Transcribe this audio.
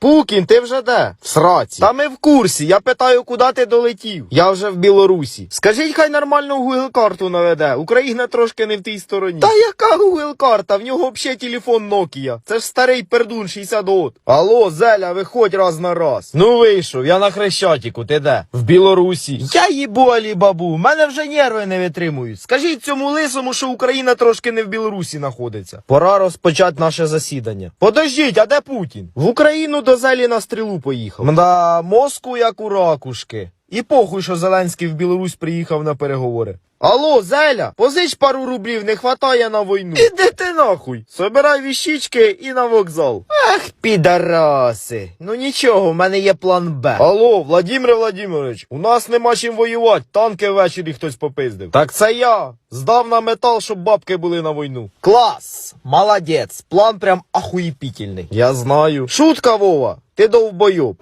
Пукін, ти вже де? В сраці. Та ми в курсі. Я питаю, куди ти долетів. Я вже в Білорусі. Скажіть, хай нормальну Google карту наведе. Україна трошки не в тій стороні. Та яка Google карта? В нього взагалі телефон Nokia. Це ж старий пердун 60 год. Алло, Зеля, виходь раз на раз. Ну вийшов, я на Хрещатіку, ти де? В Білорусі. Я їбу Алібабу, в мене вже нерви не витримують. Скажіть цьому лисому, що Україна трошки не в Білорусі знаходиться. Пора розпочати наше засідання. Подождіть, а де Путін? В Україну до Зелі на стрілу поїхав. Мда, мозку як у ракушки. І похуй, що Зеленський в Білорусь приїхав на переговори. Алло, Зеля, позич пару рублів, не хватає на війну. Іди ти нахуй. Собирай віщички і на вокзал. Ах, підараси. Ну нічого, в мене є план Б. Алло, Владимир Владимирович, у нас нема чим воювати, танки ввечері хтось попиздив. Так це я. Здав на метал, щоб бабки були на війну. Клас! Молодець! План прям ахуєпітельний. Я знаю. Шутка, Вова! Ти довбойоб.